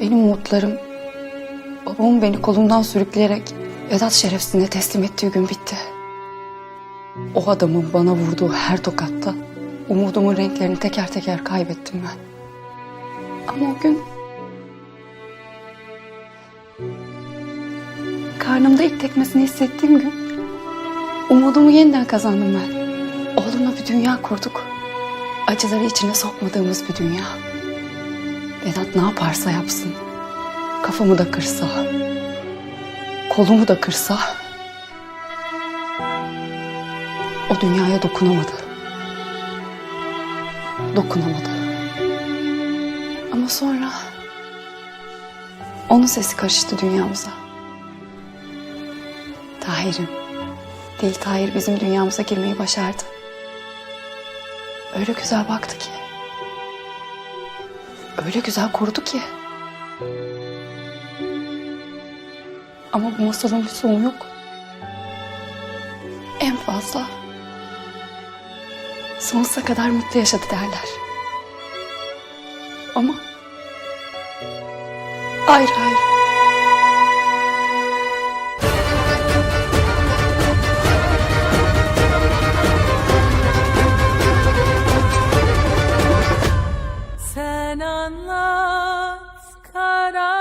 Benim umutlarım babamın beni kolumdan sürükleyerek Vedat şerefsizine teslim ettiği gün bitti. O adamın bana vurduğu her tokatta umudumun renklerini teker teker kaybettim ben. Ama o gün karnımda ilk tekmesini hissettiğim gün umudumu yeniden kazandım ben. Oğlumla bir dünya kurduk. Acıları içine sokmadığımız bir dünya. Vedat ne yaparsa yapsın. Kafamı da kırsa. Kolumu da kırsa. O dünyaya dokunamadı. Dokunamadı. Ama sonra onun sesi karıştı dünyamıza. Tahir'in değil Tahir bizim dünyamıza girmeyi başardı. Öyle güzel baktı ki. Öyle güzel korudu ki. Ama bu masalın bir sonu yok. En fazla sonsuza kadar mutlu yaşadı derler. Ama ayrı ayrı. sen anlat karar.